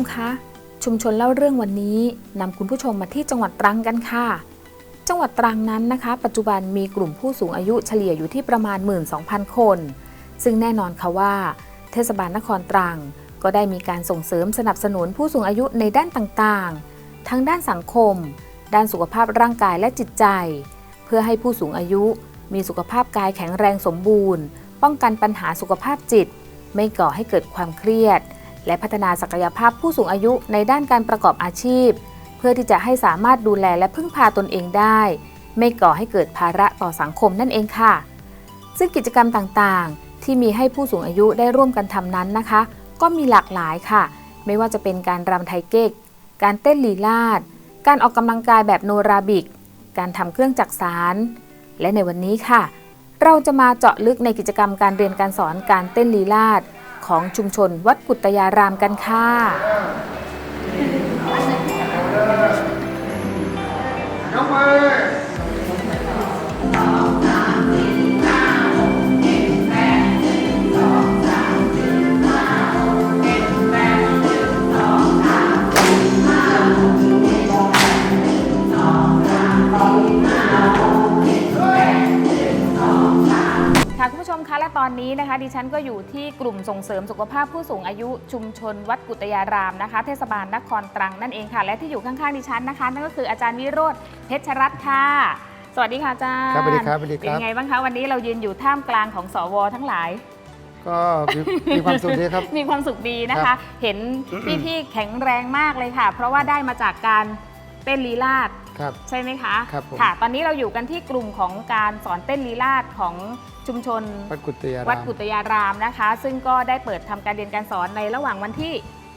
มคะ ชุมชนเล่าเรื่องวันนี้นำคุณผู้ชมมาที่จังหวัดตรังกันค่ะ จังหวัดตรังนั้นนะคะ ปัจจุบันมีกลุ่มผู้สูงอายุเฉลี่ยอยู่ที่ประมาณ 12,000 คน ซึ่งแน่นอนค่ะว่า เทศบาลนครตรัง ก็ได้มีการส่งเสริมสนับสนุนผู้สูงอายุในด้านต่างๆ ทั้งด้านสังคม ด้านสุขภาพร่างกายและจิตใจ เพื่อให้ผู้สูงอายุ มีสุขภาพกายแข็งแรงสมบูรณ์ ป้องกันปัญหาสุขภาพจิต ไม่ก่อให้เกิดความเครียด และพัฒนาศักยภาพผู้สูงอายุในด้านการประกอบอาชีพ เพื่อที่จะให้สามารถดูแลและพึ่งพาตนเองได้ ไม่ก่อให้เกิดภาระต่อสังคมนั่นเองค่ะ ซึ่งกิจกรรมต่างๆ ที่มีให้ผู้สูงอายุได้ร่วมกันทำนั้นนะคะ ก็มีหลากหลายค่ะ ไม่ว่าจะเป็นการรำไทยเก๊ก การเต้นลีลาด การออกกำลังกายแบบโนราบิก การทำเครื่องจักสานและในวันนี้ค่ะ เราจะมาเจาะลึกในกิจกรรมการเรียนการสอนการเต้นลีลาด ของชุมชนวัดกุตยารามกันค่ะยกมือ ตอนนี้นะคะ ดิฉันก็อยู่ที่กลุ่มส่งเสริมสุขภาพผู้สูงอายุชุมชนวัดกุตยารามนะคะ เทศบาลนครตรังนั่นเองค่ะ และที่อยู่ข้างๆดิฉันนะคะ นั่นก็คืออาจารย์วิโรธเพชรรัตน์ค่ะ สวัสดีค่ะอาจารย์ครับสวัสดีครับสวัสดีครับ เป็นยังไงบ้างคะวันนี้เรายืนอยู่ท่ามกลางของสวทั้งหลายก็มีมีความสุขดีครับ มีความสุขดีนะครัคะบเห็นพี่ๆแข็งแรงมากเลยค่ะ เพราะว่าได้มาจากการเต้นลีลาดครับใช่ไหมคะครับผมค่ะ ตอนนี้เราอยู่กันที่กลุ่มของการสอนเต้นลีลาดของ ชุมชน วัดกุฏิยารามวัดกุตยารามนะคะ ซึ่งก็ได้เปิดทำการเรียนการสอนในระหว่างวันที่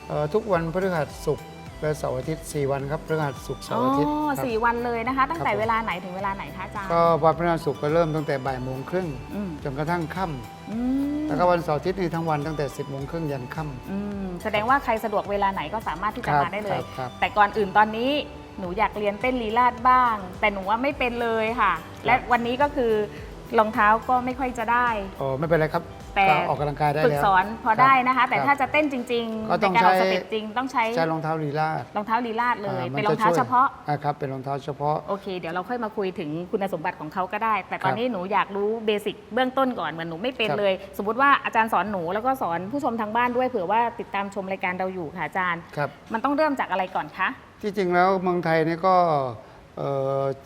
เอ่อทุกวันพฤหัสศุกร์และเสาร์อาทิตย์4วันครับพฤหัสศุกร์เสาอ๋อร์อาทิตย์ครับ สี่วันเลยนะคะ ตั้งแต่ครับผม เวลาไหนถึงเวลาไหนคะอาจารย์ก็วันพฤหัสศุกร์ก็เริ่มตั้งแต่บ่ายโมงครึ่งอืมจนกระทั่งค่อืมำแล้วก็วันเสาร์อาทิตย์นี่ทั้งวันตั้งแต่ 10โมงครึ่งยันค่อืมแสดงว่าใครสะดวกเวลาไหนก็สามารถที่ำจะมาได้เลย ครับครับ แต่ก่อนอื่นตอนนี้หนูอยากเรียนเต้นลีลาดบ้าง แต่หนูว่าไม่เป็นเลยค่ะ และวันนี้ก็คือ รองเท้าก็ไม่ค่อยจะได้โอ้ไม่เป็นไรครับแต่ ก็ออกกำลังกายได้ฝึกแล้ว สอนพอครับได้นะคะ แต่ครับถ้าจะเต้นจริงก็ๆต้ในองการออกใช้ สเต็ปจริงต้องใช้ใช้รองเท้าลีลาดรองเท้าลีลาดเลยอ่ามัเป็นจะรองเท้าช่วยเฉพาะ อ่าครับเป็นรองเท้าเฉพาะ โอเค เดี๋ยวเราค่อยมาคุยถึงคุณสมบัติของเขาก็ได้ แต่ตอนครับนี้หนูอยากรู้เบสิกเบื้องต้นก่อนเหมือนหนูไม่เป็นครับ เลย สมมติว่าอาจารย์สอนหนูแล้วก็สอนผู้ชมทางบ้านด้วยเผื่อว่าติดตามชมรายการเราอยู่ค่ะอาจารย์ ครับ มันต้องเริ่มจากอะไรก่อนคะ ที่จริงแล้วเมืองไทยนี่ก็เอ่อ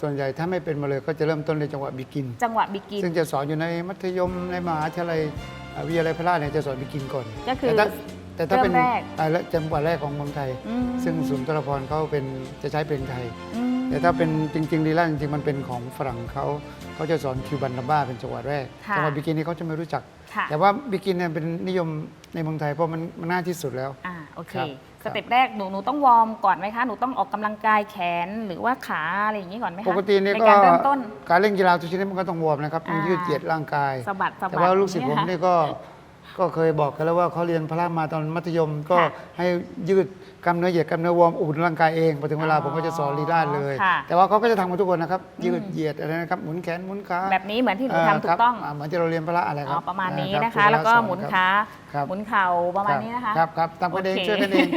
ส่วนใหญ่ถ้าไม่เป็นมาเลยก็จะเริ่มต้นในจังหวะบิกิน จังหวะบิกิน ซึ่งจะสอนอยู่ในมัธยมในมหาวิทยาลัยอ่าวิทยาลัยพระราชเนี่ยจะสอนบิกินก่อนก็คือแต่ถ้าแต่ถ้าเป็นเริ่มแรกอ่าและจังหวัดแรกของเมืองไทยอืมซึ่งศูนย์ตรพรเขาเป็นจะใช้เพลงไทยอืมแต่ถ้าเป็นจริงๆลีลาจริงๆมันเป็นของฝรั่งเขาเขาจะสอนคิวบันดัมบ้าเป็นจังหวัดแรกค่ะจังหวัดบิกินนี่เขาจะไม่รู้จักค่ะแต่ว่าบิกินเนี่ยเป็นนิยมในเมืองไทยเพราะมันมันง่ายที่สุดแล้วอ่าโอเคครับส เต็ปแรกหนูหนูต้องวอร์มก่อนไหมคะหนูต้องออกกำลังกายแขนหรือว่าขาอะไรอย่างนี้ก่อนไหมคะปกตินี่ในก็การเริ่มต้น การเล่นกีฬาทุกชนิดมันก็ต้องวอร์มนะครับต้องอ่ายืยืดเหยียดร่างกาย สะบัดสะบัดแต่ว่าลูกศิษย์ผมอย่างนี่เงี้ยก็ก็เคยบอกกันแล้วว่าเขาเรียนพละมาตอนมัธยมก็ค่ะให้ยืด กล้ามเนื้อเหยียดกล้ามเนื้อวอร์มอุ่นร่างกายเองพอถึงเวลาอ๋อผมก็จะสอนลีลาดเลย ค่ะ แต่ว่าเขาก็จะทำกันทุกคนนะครับอืมยืดเหยียดอะไรนะครับหมุนแขนหมุนขาแบบนี้เหมือนที่หนูเทำถูกต้องครับาเหมือนที่เราเรียนพละอะไรคอ๋รัอบประมาณนี้อ่านะครัคะ บแล้วก็ครูหมุนรับขาครับหมุนเข่าประมาณนี้นะคะ ครับครับทำกันเองโอเคช่วยกันเอง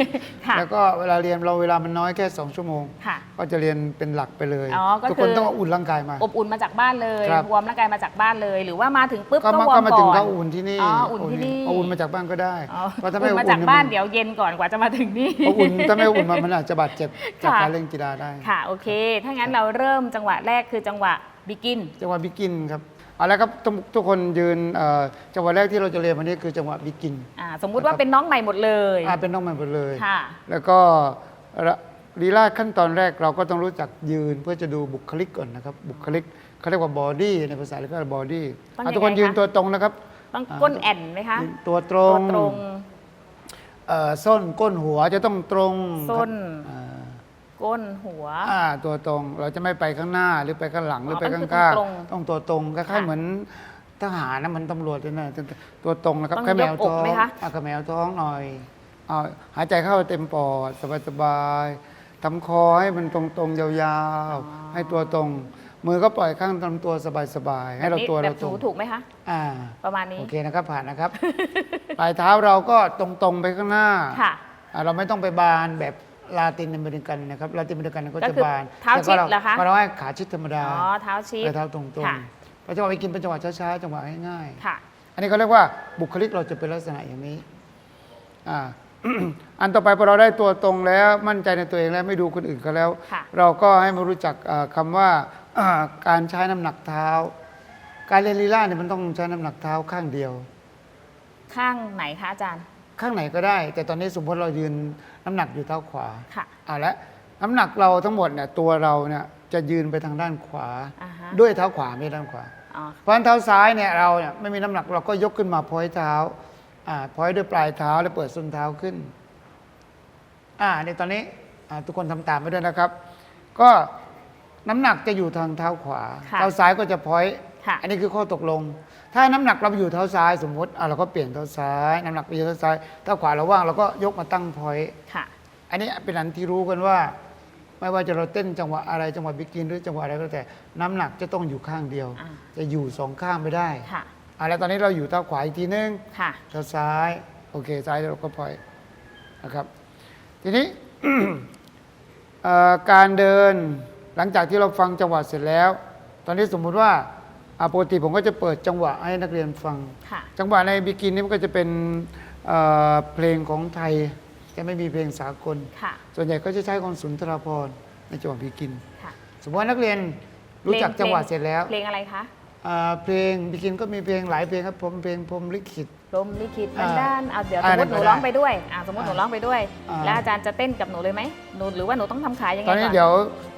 ค่ะ แล้วก็เวลาเรียนเราเวลามันน้อยแค่ 2 ชั่วโมง ค่ะ ก็จะเรียนเป็นหลักไปเลย อ๋อก็ทุกคืคนอ ต้องเอาอุ่นร่างกายมา อบอุ่นมาจากบ้านเลยครับ วอร์มร่างกายมาจากบ้านเลย หรือว่ามาถึงปุ๊บก็ก็มาวอร์ก็มมาก่ถึงอนก็อุ่นที่นี่อ๋ออุ่นที่นี่ เอาอุ่นมาจากบ้านก็ได้ อ๋อเพราะถ้าไม่อุ่นอุ่มานจากเนี่ยบ้านมัเดี๋ยวเย็นก่อนกว่าจะมาถึงนี่เพราะอุ่นถ้าไม่อุ่นมามันอาจจะบาดเจ็บจากค่ะการเล่นกีฬาได้ ค่ะโอเค ถ้างั้นเราเริ่มจังหวะแรกคือจังหวะบิกิน จังหวะบิกินครับเอาละครับทุกทุกคนยืนเอ่อจังหวะแรกที่เราจะเรียนวันนี้คือจังหวะบิกินอ่าสมมุติว่าเป็นน้องใหม่หมดเลยอ่าเป็นน้องใหม่หมดเลยค่ะแล้วก็ระลีลาขั้นตอนแรกเราก็ต้องรู้จักยืนเพื่อจะดูบุคลิกก่อนนะครับ บุคลิกเขาเรียกว่าบอดี้ในภาษาเรียกว่าบอดี้ต้องยังไงทุกคนยืนคะตัวตรงนะครับ ต้องก้นแอนไหมคะ ตัวตรตัวงตรง เอ่อส้นก้นหัวจะต้องตรงส้นครับอ่าก้นหัว อ่าตัวตรงเราจะไม่ไปข้างหน้าหรือไปข้างหลังหรือไปต้ข้าองงข้างตรงต้องตัวตรงคล้ายค่ะๆเหมือนทหารนะเหมันตำรวจเลยนะตัวตรงนะครับต้องแค่แมวยกอกท้องไหมคะ อะกระแมวท้องหน่อยเอาหายใจเข้าเต็มปอดสบายๆทำคอให้มันตรงๆยาวๆ ให้ตัวตรง มือก็ปล่อยข้างลำตัวสบายๆให้เราตัวแบเราบตหรนูงถูกไหมคะอ่า ประมาณนี้โอเคนะครับผ่านนะครับ ปลายเท้าเราก็ตรงๆไปข้างหน้าค่ะอ่าเราไม่ต้องไปบานแบบลาตินอเมริกันนะครับลาตินอเมริกันก็ก็จะคือบานเท้าแต่ชิก็ดเราเหรอคะก็เราให้ขาชิดธรรมดาอ๋อเท้าชิดเออเท้าตรงค่ะๆเพราะจังหวะไปกินเป็นจังหวะช้าๆจังหวะง่ายค่ะๆอันนี้เขาเรียกว่าบุคลิกเราจะเป็นลักษณะอย่างนี้อ่าอันต่อไปพอเราได้ตัวตรงแล้วมั่นใจในตัวเองแล้วไม่ดูคนอื่นเขาแล้วค่ะเราก็ให้มารู้จักเอ่อคำว่าอ่า การใช้น้ำหนักเท้า การเรียนลีลาเนี่ยมันต้องใช้น้ำหนักเท้าข้างเดียว ข้างไหนคะอาจารย์ ข้างไหนก็ได้ แต่ตอนนี้สมมติเรายืนน้ำหนักอยู่เท้าขวาค่ะ เอาละน้ำหนักเราทั้งหมดเนี่ยตัวเราเนี่ยจะยืนไปทางด้านขวา อ่าฮะ ด้วยเท้าขวาไม่ใช่ด้านขวา อ๋อ เพราะฉะนั้นเท้าซ้ายเนี่ยเราเนี่ยไม่มีน้ำหนักเราก็ยกขึ้นมาพอยเท้าอ่าพอยด้วยปลายเท้าแล้วเปิดส้นเท้าขึ้นอ่าในตอนนี้อ่าทุกคนทำตามไปด้วยนะครับ ก็ น้ำหนักจะอยู่ทางเท้าขวา ค่ะ เท้าซ้ายก็จะพอยค่ะ อันนี้คือข้อตกลง ถ้าน้ำหนักเราไปอยู่เท้าซ้ายสมมติอะเราก็เปลี่ยนเท้าซ้าย น้ำหนักไปอยู่เท้าซ้ายเท้าขวาเราว่างเราก็ยกมาตั้งพอยต์ ค่ะ อันนี้เป็นอันที่รู้กันว่า ไม่ว่าจะเราเต้นจังหวะอะไรจังหวะบิกินหรือจังหวะอะไรก็แล้วแต่น้ำหนักจะต้องอยู่ข้างเดียว อ่า จะอยู่สองข้างไม่ได้ค่ะ อะแล้วตอนนี้เราอยู่เท้าขวาอีกทีนึง ค่ะ เท้าซ้าย โอเค ซ้ายเราก็พอยต์นะครับ ทีนี้ เอ่อการเดิน หลังจากที่เราฟังจังหวะเสร็จแล้ว ตอนนี้สมมุติว่าอะปกติผมก็จะเปิดจังหวะให้นักเรียนฟัง ค่ะจังหวะในบิกินนี่มันก็จะเป็นเอ่อเพลงของไทยจะไม่มีเพลงสากล ค่ะส่วนใหญ่ก็จะใช้ของสุนทรภรณ์ในจังหวะบิกิน ค่ะสมมติว่านักเรียนรู้จักเพลงจังหวะเสร็จแล้วเพลงอะไรคะอ่าเพลงบิกินก็มีเพลงหลายเพลงครับผมเพลงพรหมลิขิต ลมลิขิตอ่าบันดาลเอาเดี๋ยวสอ่ามมติหนูได้ร้องไปด้วยอ่าสมมติหนูอ่าร้องไปด้วยอ่าแล้วอาจารย์จะเต้นกับหนูเลยไหมหนูหรือว่าหนูต้องทำขายยังไงตอนนี้ก่อนเดี๋ยว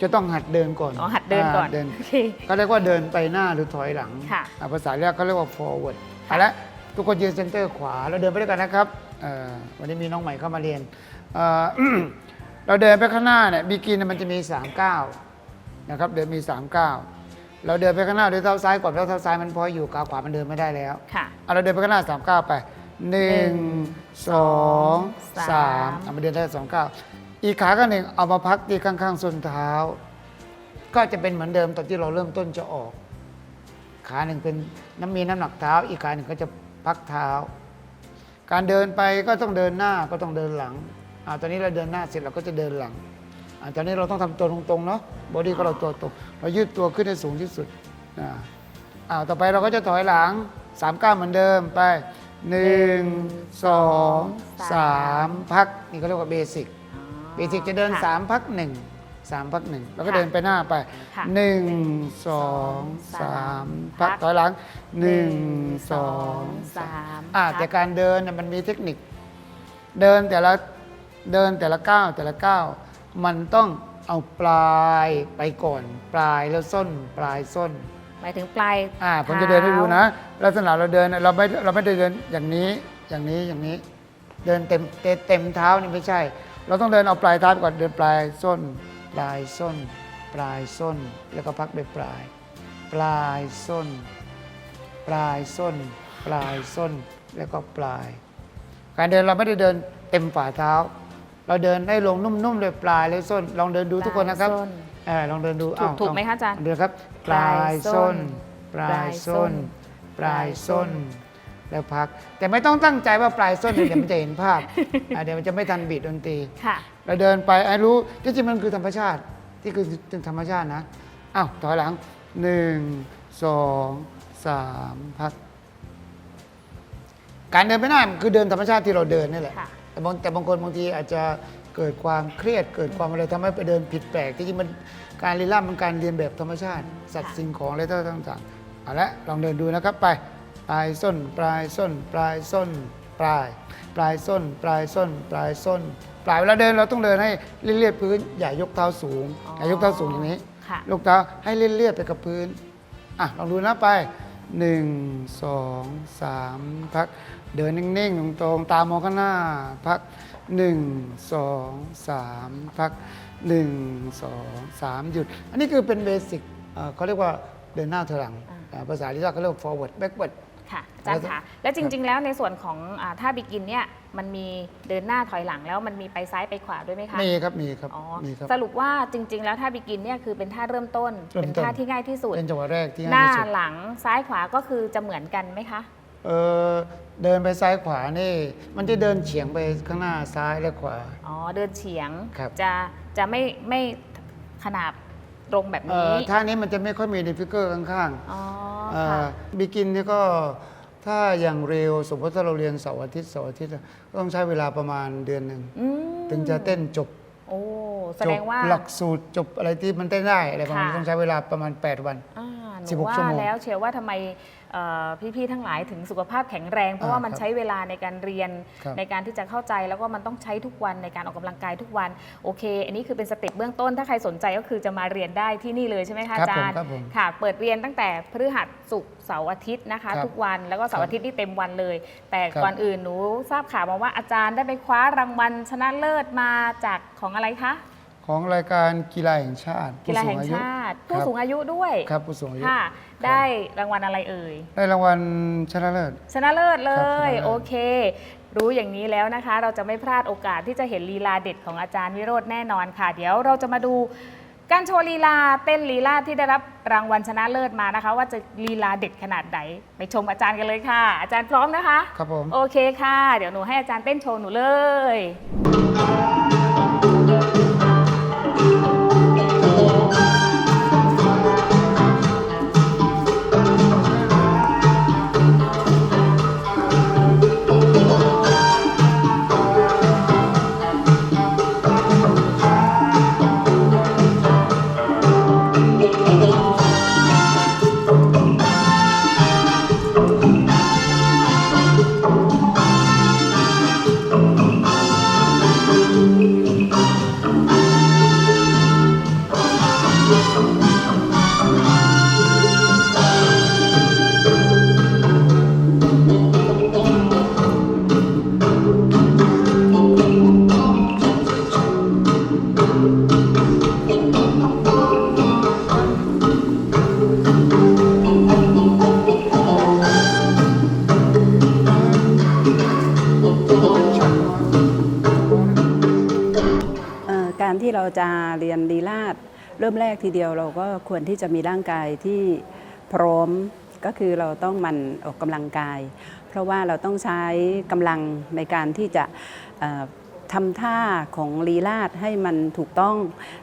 จะต้องหัดเดินก่อนอ๋อหัดเดินก่อนาเดินโอเคก็เรียกว่าเดินไปหน้าหรือถอยหลังค่ะอ่าภาษาเรียกเขาเรียกว่า forward เอาละทุกคนยืนเซนเตอร์ขวาเราเดินไปด้วยกันนะครับเอ่อวันนี้มีน้องใหม่เข้ามาเรียนเอ่อเราเดินไปข้างหน้าเนี่ยบิกินมันจะมี3ก้าวนะครับเดินมี3ก้าว เราเดินไปข้างหน้าด้วยเท้าซ้ายก่อนแล้วเท้าซ้ายมันพออยู่ขาขวามันเดินไม่ได้แล้วค่ะ เอาเราเดินไปข้างหน้าสามก้าวไปหนึ่งสองสาสามมเอามาเดินได้สองก้าวอีกขาข้างหนึ่งเอามาพักที่ข้างๆส้นเท้า ก็จะเป็นเหมือนเดิมตอนที่เราเริ่มต้นจะออก ขาหนึ่งเป็นน้ำมีน้ำหนักเท้า อีกขาหนึ่งก็จะพักเท้า การเดินไปก็ต้องเดินหน้าก็ต้องเดินหลังอ่าตอนนี้เราเดินหน้าเสร็จเราก็จะเดินหลัง อ่าตอนนี้เราต้องทำตัวตรงๆเนาะบอดี้ก็เราตัวตรง เรายืดตัวขึ้นให้สูงที่สุดอ่าอ่าต่อไปเราก็จะถอยหลังสามก้าวเหมือนเดิมไปหนึ่งสองสามพัก นี่เขาเรียกว่าเบสิกอ๋อเบสิกจะเดินค่ะสามพักหนึ่งสามพักหนึ่งแล้วก็ค่ะเดินไปหน้าไปค่ะหนึ่งสองสามพักพักถอยหลังหนึ่งสองสามมอ่าพักแต่การเดินน่ะมันมีเทคนิค เดินแต่ละเดินแต่ละก้าวแต่ละก้าว มันต้องเอาปลายไปก่อน ปลายแล้วส้น ปลายส้น หมายถึงปลายอ่าผมจะเดินให้ดูนะ ลักษณะเราเดินน่ะเราไม่เราไม่ได้เดินอย่างนี้อย่างนี้อย่างนี้ เดินเต็มเต็มเต็มเท้านี่ไม่ใช่ เราต้องเดินเอาปลายเท้าก่อนเดินปลายส้น ปลายส้น ปลายส้น แล้วก็พักไปปลาย ปลายส้น ปลายส้น ปลายส้นแล้วก็ปลาย การเดินเราไม่ได้เดินเต็มฝ่าเท้า เราเดินให้ลงนุ่มๆเลยปลายเลยส้น ลองเดินดูทุกคนนะครับปลายส้นเออลองเดินดูถูกอ้าวถูกไหมคะอาจารย์เดินครับ ปลายส้น ปลายส้น ปลายส้น แล้วพัก แต่ไม่ต้องตั้งใจว่าปลายส้นเดี๋ยวมันจะเห็นภาพอะเดี๋ยวมันจะไม่ทันบีดดนตรีค่ะเราเดินไปไอ้รู้ที่จริงมันคือธรรมชาติที่คือธรรมชาตินะอ้าวถอยหลังหนึ่งสองสามพัก การเดินไม่ได้มันคือเดินธรรมชาติที่เราเดินนี่แหละค่ะ แต่บางแต่บางคนบางทีอาจจะเกิดความเครียดเกิดความอะไรทำให้ไปเดินผิดแปลกที่จริงมันการลีลามันการเรียนแบบธรรมชาติ สัตว์สิ่งของอะไรต่างๆเอาละลองเดินดูนะครับไปปลายส้น ปลายส้น ปลายส้น ปลาย ปลายส้น ปลายส้น ปลายส้น ปลายเวลาเดินเราต้องเดินให้เลียดๆพื้นอย่ายกเท้าสูงอ๋อออย่ายกเท้าสูงอย่างนี้ค่ะยกเท้าให้เลียดๆไปกับพื้นอะลองดูนะไป1 2 3พัก เดินนิ่งๆตรงๆตามองข้างหน้า พัก1 2 3พัก1 2 3หยุด อันนี้คือเป็นเบสิกเอ่อเขาเรียกว่าเดินหน้าถอยหลังอ่าอ่าภาษาที่เราเขาเรียกว่า forward backward ค่ะอาจารย์คะแล้วจริง ๆ แล้วในส่วนของอาท่าบิกินเนี่ยมันมีเดินหน้าถอยหลังแล้วมันมีไปซ้ายไปขวาด้วยไหมคะมีครับมีครับอ๋อมีครับสรุปว่าจริง ๆ แล้วท่าบิกินเนี่ยคือเป็นท่าเริ่มต้นเริ่มต้นเป็นท่าที่ง่ายที่สุดเป็นจังหวะแรกที่หง่าน้ายที่สุดหลังซ้ายขวาก็คือจะเหมือนกันไหมคะ เออเดินไปซ้ายขวานี่ มันจะเดินเฉียงไปข้างหน้าซ้ายและขวา อ๋อเดินเฉียงครับ จะจะไม่ไม่ขนาบตรงแบบเอ่นี้อท่านี้มันจะไม่ค่อยมีในฟิกเกอร์ข้างๆอ๋อเอ่ค่ะอบิกินนี่ก็ถ้าอย่างเร็วสมมติถ้าเราเรียนเสาร์อาทิตย์เสาร์อาทิตย์อะก็ต้องใช้เวลาประมาณเดือนหนึ่งอืมถึงจะเต้นจบโอ้แสจดบงว่า หลักสูตรจบอะไรที่มันเต้นได้อะไรประมาณนี้ค่ะ ต้องใช้เวลาประมาณ 8 วัน อ่าหนู16ว่าชั่วโมง แล้วเชื่อว่าทำไมเอ่อ พี่ๆทั้งหลายถึงสุขภาพแข็งแรง เพราะว่าอ่ามันครับใช้เวลาในการเรียนครับในการที่จะเข้าใจแล้วก็มันต้องใช้ทุกวันในการออกกำลังกายทุกวันโอเค อันนี้คือเป็นสเต็ปเบื้องต้นถ้าใครสนใจก็คือจะมาเรียนได้ที่นี่เลยใช่ไหมคะครับอาจารย์ผมครับผมค่ะ เปิดเรียนตั้งแต่พฤหัสศุกร์เสาร์อาทิตย์นะคะครับทุกวันแล้วก็เสาร์อาทิตย์นี่เต็มวันเลย แต่ครับก่อนอื่นหนูทราบข่าวมาว่าอาจารย์ได้ไปคว้ารางวัลชนะเลิศมาจากของอะไรคะของรายการกีฬาแห่งชาติกีฬาแห่งผู้สูชา ติคผู้รับ สูงอายุด้วยครับผู้สูงอายุ ค่ะ ได้รางวัลอะไรเอ่ย ได้รางวัลชนะเลิศ ชนะเลิศเลครับชนะย เลิศ โอเค รู้อย่างนี้แล้วนะคะ เราจะไม่พลาดโอกาสที่จะเห็นลีลาเด็ดของอาจารย์วิโรจน์แน่นอนค่ะ เดี๋ยวเราจะมาดูการโชว์ลีลาเต้นลีลาที่ได้รับรางวัลชนะเลิศมานะคะ ว่าจะลีลาเด็ดขนาดไหนไปชมอาจารย์กันเลยค่ะ อาจารย์พร้อมนะคะ ครับผม โอเคค่ะ เดี๋ยวหนูให้อาจารย์เต้นโชว์หนูเลยเการที่เราจะเรียนลีลาดเริ่มแรกทีเดียวเราก็ควรที่จะมีร่างกายที่พร้อมก็คือเราต้องมันออกกำลังกาย เพราะว่าเราต้องใช้กำลังในการที่จะทำท่าของลีลาดให้มันถูกต้อง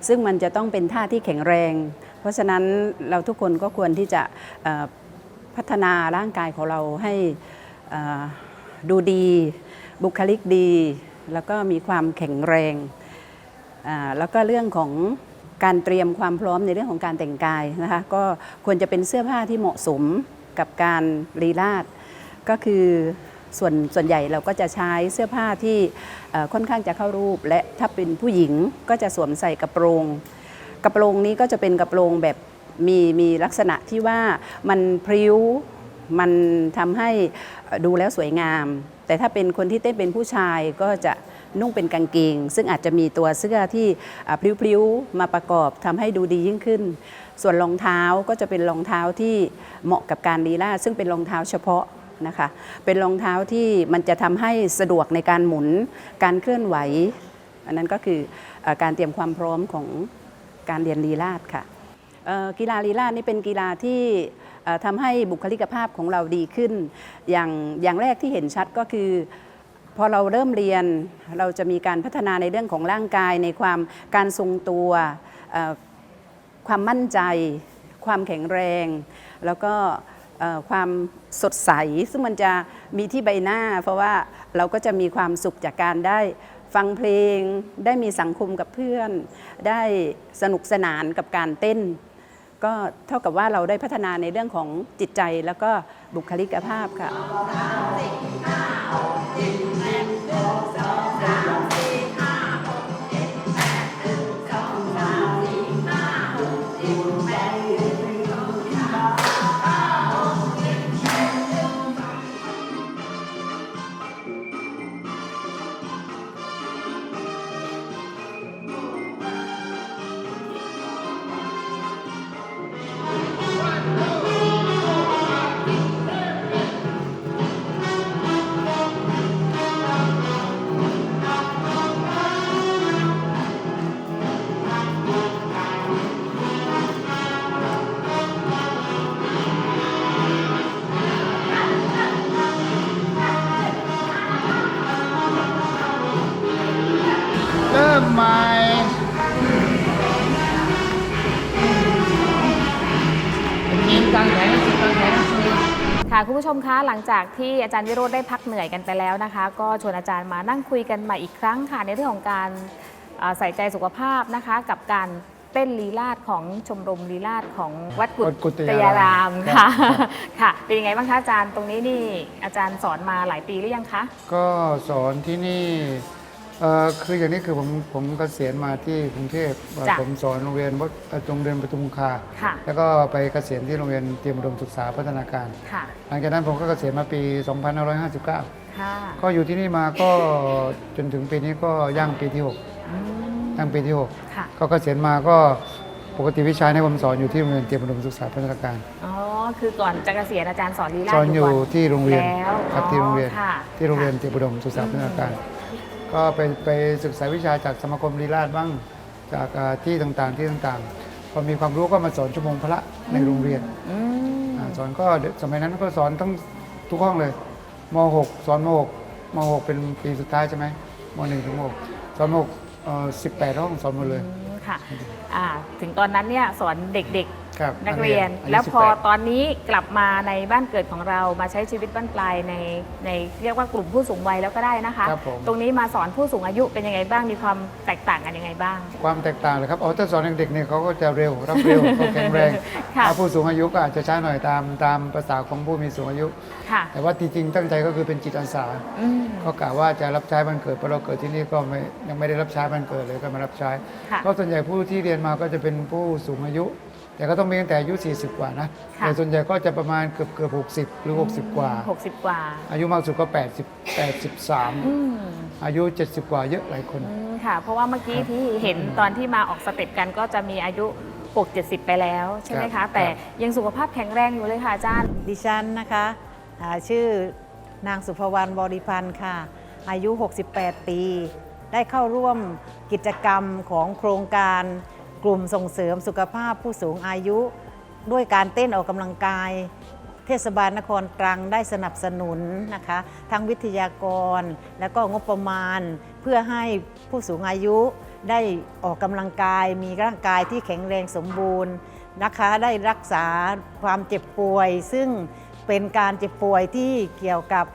ซึ่งมันจะต้องเป็นท่าที่แข็งแรง เพราะฉะนั้นเราทุกคนก็ควรที่จะพัฒนาร่างกายของเราให้ดูดี บุคลิกดี แล้วก็มีความแข็งแรง แล้วก็เรื่องของการเตรียมความพร้อมในเรื่องของการแต่งกายนะคะก็ควรจะเป็นเสื้อผ้าที่เหมาะสมกับการรีลาดก็คือส่วนส่วนใหญ่เราก็จะใช้เสื้อผ้าที่ค่อนข้างจะเข้ารูป และถ้าเป็นผู้หญิงก็จะสวมใส่กระโปรง กระโปรงนี้ก็จะเป็นกระโปรงแบบมีมีลักษณะที่ว่ามันพริ้วมันทำให้ดูแล้วสวยงาม แต่ถ้าเป็นคนที่เต้นเป็นผู้ชายก็จะ นุ่งเป็นกางเกง ซึ่งอาจจะมีตัวเสื้อที่พริ้วๆมาประกอบทำให้ดูดียิ่งขึ้น ส่วนรองเท้าก็จะเป็นรองเท้าที่เหมาะกับการลีลาซึ่งเป็นรองเท้าเฉพาะนะคะเป็นรองเท้าที่มันจะทำให้สะดวกในการหมุนการเคลื่อนไหว อันนั้นก็คืออการเตรียมความพร้อมของการเรียนลีลาดค่ะกีฬาลีลาดนี่เป็นกีฬาที่ทำให้บุคลิกภาพของเราดีขึ้น อย่างอย่างแรกที่เห็นชัดก็คือ พอเราเริ่มเรียนเราจะมีการพัฒนาในเรื่องของร่างกายในความการทรงตัวความมั่นใจ ความแข็งแรง แล้วก็ความสดใส ซึ่งมันจะมีที่ใบหน้า เพราะว่าเราก็จะมีความสุขจากการได้ฟังเพลง ได้มีสังคมกับเพื่อน ได้สนุกสนานกับการเต้น ก็เท่ากับว่าเราได้พัฒนาในเรื่องของจิตใจแล้วก็บุคลิกภาพค่ะ เผู้ชมคะหลังจากที่อาจารย์วิโรธได้พักเหนื่อยกันไปแล้วนะคะ ก็ชวนอาจารย์มานั่งคุยกันใหม่อีกครั้งค่ะในเรื่องของการเอ่อใส่ใจสุขภาพนะคะ กับการเต้นลีลาดของชมรมลีลาดของวัดกุวัดกุฏตยายารามครัค่ะบครับค่ะเป็นยังไงบ้างคะอาจารย์ตรงนี้นี่อาจารย์สอนมาหลายปีหรือยังคะก็สอนที่นี่ เอ่อคืออย่างนี้คือผมผมเกษียณมาที่กรุงเทพเอ่อจ้ะผมสอนโรงเรียนวัดเอ่อโรงเรียนปทุมคงคา ค่ะ แล้วก็ไปเกษียณที่โรงเรียนเตรียมอุดมศึกษาพัฒนาการ ค่ะหลังจากนั้นผมก็เกษียณมาปี 2559 ค่ะก็อยู่ที่นี่มาก็จนถึงปีนี้ก็ย่างปีที่6อืมย่างปีที่ค่ะ6ก็เกษียณมาก็ปกติวิชาที่ผมสอนอยู่ที่โรงเรียนเตรียมอุดมศึกษาพัฒนาการ อ๋อคือก่อนจะเกษียณอาจารย์สอนลีลาดสอนอยู่ก่ที่โรงเรียนแล้วครับที่โรงเรียนอ๋อค่ะที่โรงเรียนเตรียมอุดมศึกษาพัฒนาการ ก็ไปไปศึกษาวิชาจากสมาคมลีลาดบ้างจากอ่าที่ต่างๆที่ต่างๆ พอมีความรู้ก็มาสอนชั่วโมงพระในโรงเรียนอืมอ่าสอนก็เดี๋ยวสมัยนั้นก็สอนทั้งทุกห้องเลยม .6 สอนม .6 ม .6 เป็นปีสุดท้ายใช่ไหมม .1 ถึงม .6 สอนม .6 เอ่อ18 ห้องสอนหมดเลยอืมค่ะอ่าถึงตอนนั้นเนี่ยสอนเด็ก ครับๆนักเรียนอายุแล้วพอ18 ตอนนี้กลับมาในบ้านเกิดของเรามาใช้ชีวิตบ้านปลายในในเรียกว่ากลุ่มผู้สูงวัยแล้วก็ได้นะคะ ครับผม ตรงนี้มาสอนผู้สูงอายุเป็นยังไงบ้างมีความแตกต่างกันยังไงบ้าง ความแตกต่างเลยครับเอาถ้าสอนเด็กๆเนี่ยเขาก็จะเร็วรับเร็วเขาแข็งแรงค่ะถ้าผู้สูงอายุก็อาจจะช้าหน่อยตามตามภาษาของผู้มีสูงอายุ ค่ะ แต่ว่าจริงๆตั้งใจก็คือเป็นจิตอาสาอืม ก็กะว่าจะรับใช้บ้านเกิดเพราะเราเกิดที่นี่ก็ไม่ยังไม่ได้รับใช้บ้านเกิดเลยก็มารับใช้ค่ะ ก็ส่วนใหญ่ผู้ที่เรียนมาก็จะเป็นผู้สูงอายุ แต่ก็ต้องมีตั้งแต่อายุ 40 กว่านะค่ะ แต่ส่วนใหญ่ก็จะประมาณเกือบเกือบ60 หรือ 60 กว่า หกสิบกว่าอายุมากสุดก็ 80 83อืมอายุ 70 กว่าเยอะหลายคน อืมค่ะ เพราะว่าเมื่อกี้ที่เห็นตอนที่มาออกสเต็ปกันก็จะมีอายุ 6 70 ไปแล้ว ใช่ไหมครัคะ บ แต่ครับยังสุขภาพแข็งแรงอยู่เลยค่ะอาจารย์ ดิฉันนะคะอ่าชื่อนางสุภวรรณบริพันธ์ค่ะ อายุ 68 ปี ได้เข้าร่วมกิจกรรมของโครงการ กลุ่มส่งเสริมสุขภาพผู้สูงอายุ ด้วยการเต้นออกกำลังกาย เทศบาลนครตรังได้สนับสนุนนะคะทั้งวิทยากรและก็งบประมาณ เพื่อให้ผู้สูงอายุได้ออกกำลังกาย มีร่างกายที่แข็งแรงสมบูรณ์นะคะได้รักษาความเจ็บป่วย ซึ่งเป็นการเจ็บป่วยที่เกี่ยวกับ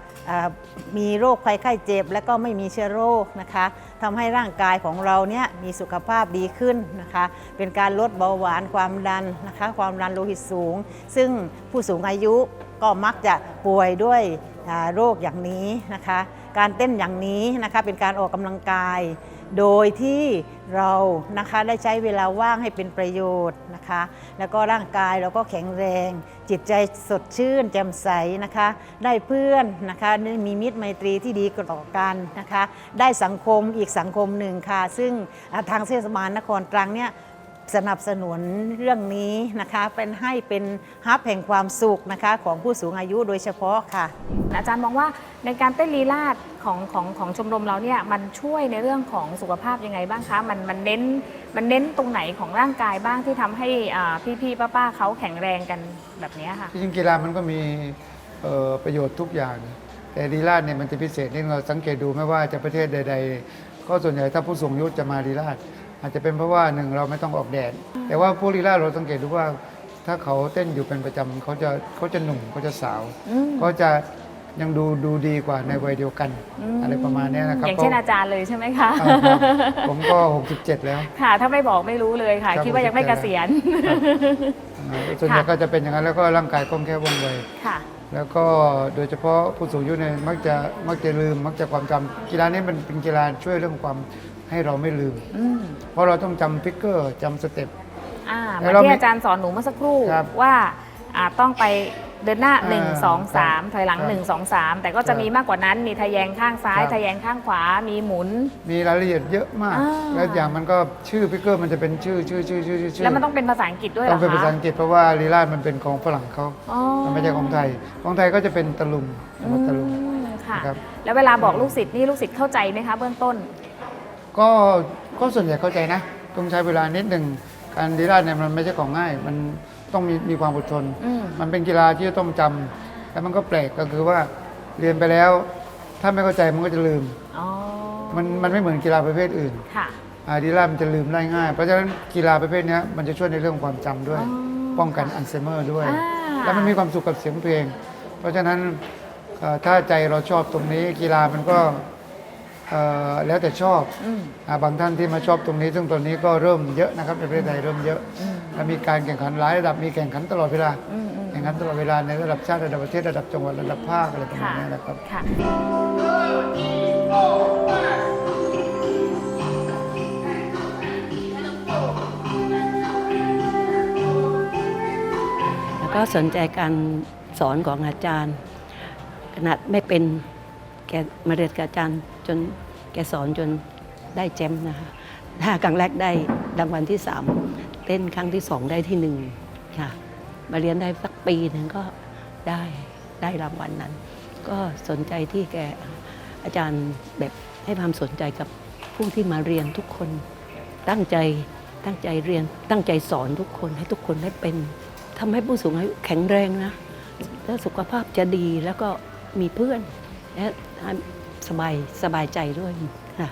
มีโรคภัยไข้เจ็บ และก็ไม่มีเชื้อโรคนะคะทำให้ร่างกายของเราเนี่ยมีสุขภาพดีขึ้นนะคะ เป็นการลดเบาหวานความดันนะคะ ความดันโลหิตสูง ซึ่งผู้สูงอายุก็มักจะป่วยด้วยโรคอย่างนี้นะคะ การเต้นอย่างนี้นะคะเป็นการออกกำลังกาย โดยที่เรานะคะได้ใช้เวลาว่างให้เป็นประโยชน์นะคะ แล้วก็ร่างกายเราก็แข็งแรง จิตใจสดชื่นแจ่มใสนะคะ ได้เพื่อนนะคะมีมิตรไมตรีที่ดีต่อกันนะคะ ได้สังคมอีกสังคมหนึ่งค่ะ ซึ่งทางเทศบาลนครตรังเนี่ย สนับสนุนเรื่องนี้นะคะ เป็นให้เป็นฮับแห่งความสุขนะคะ ของผู้สูงอายุโดยเฉพาะค่ะ อาจารย์มองว่าในการเต้นลีลาดของของของชมรมเราเนี่ยมันช่วยในเรื่องของสุขภาพยังไงบ้างคะมันมันเน้นมันเน้นตรงไหนของร่างกายบ้างที่ทำให้อ่าพี่ๆป้าๆเขาแข็งแรงกันแบบเนี้ยค่ะที่จริงกีฬามันก็มีเอ่อประโยชน์ทุกอย่าง แต่ลีลาดเนี่ยมันจะพิเศษนี่เราสังเกตดูไม่ว่าจะประเทศใด ๆ ก็ส่วนใหญ่ถ้าผู้สูงอายุจะมาลีลาด อาจจะเป็นเพราะว่าหนึ่งเราไม่ต้องออกแดด แต่ว่าผู้ลีลาดเราสังเกตดูว่าถ้าเขาเต้นอยู่เป็นประจำเขาจะเขาจะหนุ่มเขาจะสาวอืมเขาจะยังดูดูดีกว่าในวัยเดียวกันมอะไรประมาณเนี้ยนะครับ อย่างเช่นก็อาจารย์เลยใช่ไหมคะอ่าครับผมก็ 67 แล้ว ค่ะ ถ้าไม่บอกไม่รู้เลยค่ะครับคิดว่ายังไม่ผมเกจะษียณอ่าส่วนใหญ่ค่ะก็จะเป็นอย่างนั้นแล้วก็ร่างกายคล่องแคล่วว่องไวค่ะ แล้วก็โดยเฉพาะผู้สูงอายุเนี่ยมักจะมักจะลืมมักจะความจำกีฬานี้มันเป็นกีฬาช่วยเรื่องความ ให้เราไม่ลืม อืมเพราะเราต้องจำพิกเกอร์จำสเต็ป อ่าเหแล้มือวนเราที่มีอาจารย์สอนหนูเมื่อสักครู่ครับว่าอ่าต้องไปเดินหน้า อ่า1 2 3 ถอยหลัง ครับ1 2 3 แต่ก็จะครับมีมากกว่านั้นมีทะแยงข้างซ้าย ครับ ทะแยงข้างขวามีหมุน มีรายละเอียดเยอะมาก อ่า แล้วอย่างมันก็ชื่อพิกเกอร์มันจะเป็นชื่อชื่อชื่อชื่อชื่อแล้วมันต้องเป็นภาษาอังกฤษด้วยเหรต้อองเป็นคะภาษาอังกฤษเพราะว่าลีลาดมันเป็นของฝรั่งเขาอ๋อมันไม่ใช่ของไทย ของไทยก็จะเป็นตะลุมจังหวัดตะลุมอืมค่ะ นะครับแล้วเวลาบอกลูกศิษย์นี่ลูกศิษย์เข้าใจไหมคะเบื้องต้น ก็ก็ส่วนใหญ่เข้าใจนะ ต้องใช้เวลานิดหนึ่งการลีลาดเนี่ยมันไม่ใช่ของง่าย มันต้องมีมีความอดทน อืม มันเป็นกีฬาที่ต้องจำแล้วมันก็แปลกก็คือว่าเรียนไปแล้ว ถ้าไม่เข้าใจมันก็จะลืม อ๋อมันมันไม่เหมือนกีฬาประเภทอื่น ค่ะอ่าลีลาดมันจะลืมได้ง่าย เพราะฉะนั้นกีฬาประเภทเนี้ยมันจะช่วยในเรื่องความจำด้วย อ๋อป้องกันอัลไซเมอร์ด้วย อ่า แล้วมันมีความสุขกับเสียงเพลง เพราะฉะนั้นเอ่อถ้าใจเราชอบตรงนี้กีฬามันก็เอ่อ แล้วแต่ชอบอืมอ่าบางท่านที่มาชอบตรงนี้ ซึ่งตอนนี้ก็เริ่มเยอะนะครับในประเทศไทยเริ่มเยอะอืมและมีการแข่งขันหลายระดับมีแข่งขันตลอดเวลาอืมอืมแข่งขันตลอดเวลาในระดับชาติระดับประเทศระดับจังหวัดระดับภาคอะไรประมาณค่ะนี้นะครับค่ะแล้วก็สนใจการสอนของอาจารย์ขนาดไม่เป็น แกมาเรียนกับอาจารย์จนแกสอนจนได้แจมนะคะถ้าครั้งแรกได้รางวัลที่สามเต้นครั้งที่สองได้ที่หนึ่งค่ะ มาเรียนได้สักปีหนึ่งก็ได้ได้รางวัลนั้น ก็สนใจที่แกอาจารย์แบบให้ความสนใจกับผู้ที่มาเรียนทุกคน ตั้งใจตั้งใจเรียนตั้งใจสอนทุกคนให้ทุกคนได้เป็นทำให้ผู้สูงอายุแข็งแรงนะแล้วสุขภาพจะดีแล้วก็มีเพื่อน และสบายสบายใจด้วยค่ะ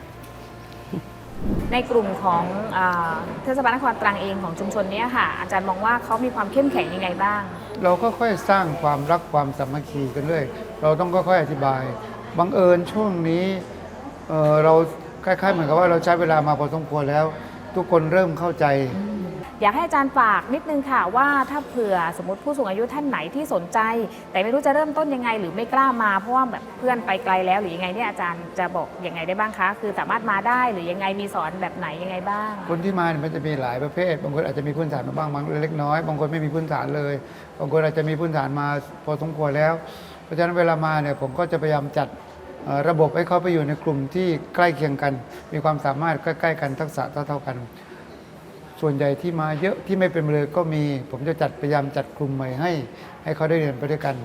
ในกลุ่มของอาเทศบาลนครตรังเองของชุมชนเนี้ยค่ะ อาจารย์มองว่าเขามีความเข้มแข็งยังไงบ้าง เราก็ค่อยๆสร้างความรักความสามัคคีกันเรื่อยเราต้องค่อยๆอธิบายบังเอิญช่วงนี้เอ่อเราคล้ายๆเหมือนกับว่าเราใช้เวลามาพอสมควรแล้ว ทุกคนเริ่มเข้าใจ อยากให้อาจารย์ฝากนิดนึงค่ะว่าถ้าเผื่อสมมติผู้สูงอายุท่านไหนที่สนใจ แต่ไม่รู้จะเริ่มต้นยังไง หรือไม่กล้ามาเพราะว่าแบบเพื่อนไปไกลแล้วหรือยังไงเนี่ยอาจารย์จะบอกยังไงได้บ้างคะ คือสามารถมาได้หรือยังไงมีสอนแบบไหนยังไงบ้าง คนที่มาเนี่ยมันจะมีหลายประเภท บางคนอาจจะมีพื้นฐานมาบ้างบางเล็กน้อยบางคนไม่มีพื้นฐานเลย บางคนอาจจะมีพื้นฐานมาพอสมควรแล้ว เพราะฉะนั้นเวลามาเนี่ยผมก็จะพยายามจัดระบบให้เขาไปอยู่ในกลุ่มที่ใกล้เคียงกัน มีความสามารถใกล้ๆกันทักษะเท่าๆกัน ส่วนใหญ่ที่มาเยอะที่ไม่เป็นเลยก็มี ผมจะจัดพยายามจัดกลุ่มใหม่ให้ ให้เขาได้เรียนไปด้วยกัน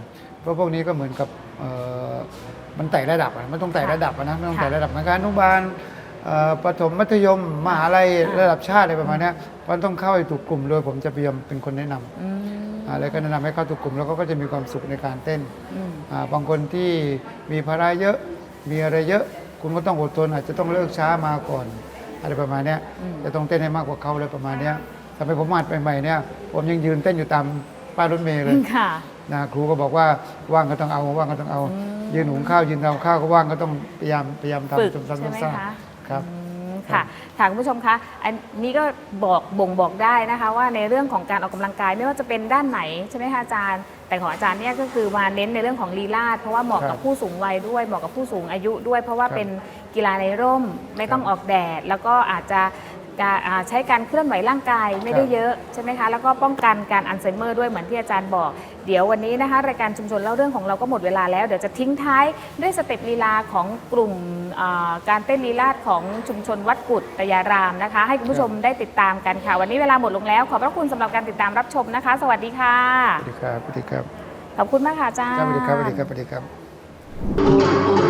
เพราะพวกนี้ก็เหมือนกับเอ่อมันไต่ระดับอะมันต้องไต่ระดับอะนะมันต้องไต่ระดับเหมือนกันอนุบาลเอ่อประถมมัธยมมหาลัยระดับชาติอะไรประมาณเนี้ยมันต้องเข้าให้ถูกกลุ่มโดยผมจะพยายามเป็นคนแนะนำอืมอ่าแล้วก็แนะนำให้เข้าถูกกลุ่มแล้วเขาก็จะมีความสุขในการเต้นอืมอ่าบางคนที่มีภาระเยอะมีอะไรเยอะ คุณก็ต้องอดทนอาจจะต้องเลิกช้ามาก่อน อะไรประมาณเนี้ยจะต้องเต้นให้มากกว่าเขาอะไรประมาณเนี้ยสมัยผมมาดใหม่ๆเนี่ยผมยังยืนเต้นอยู่ตามป้ายรถเมล์เลยค่ะนะครูก็บอกว่าว่างก็ต้องเอาว่างก็ต้องเอา ยืนหุงข้าวยืนทำข้าวก็ว่างก็ต้องพยายามพยายามฝึกทำซ้ำใช่ไหมๆซ้ำคะๆครับอืมค่ะค่ะคุณผู้ชมคะอันนี้ก็บอกบ่งบอกได้นะคะว่าในเรื่องของการออกกำลังกายไม่ว่าจะเป็นด้านไหนใช่ไหมคะอาจารย์ แต่ของอาจารย์เนี่ยก็คือมาเน้นในเรื่องของลีลาดเพราะว่าเหมาะครักับบผู้สูงวัยด้วยเหมาะกับผู้สูงอายุด้วย เพราะว่าครับเป็น กีฬาในร่ม ไม่ต้องครับออกแดด แล้วก็อาจจะการอ่าใช้การเคลื่อนไหวร่างกายไม่ได้ครับเยอะใช่ไหมคะแล้วก็ป้องกันการอัลไซเมอร์ด้วยเหมือนที่อาจารย์บอก เดี๋ยววันนี้นะคะรายการชุมชนเล่าเรื่องของเราก็หมดเวลาแล้ว เดี๋ยวจะทิ้งท้ายด้วยสเต็ปลีลาของกลุ่มอ่าการเต้นลีลาดของชุมชนวัดกุฎตยารามนะคะ ให้คุณผู้ชมได้ติดตามกันค่ะ วันนี้เวลาหมดลงแล้ว ขอบพระคุณสำหรับการติดตามรับชมนะคะ สวัสดีค่ะสวัสดีครับสวัสดีครับขอบคุณมากค่ะอาจารย์ครับสวัสดีครับสวัสดีครับสวัสดีครับ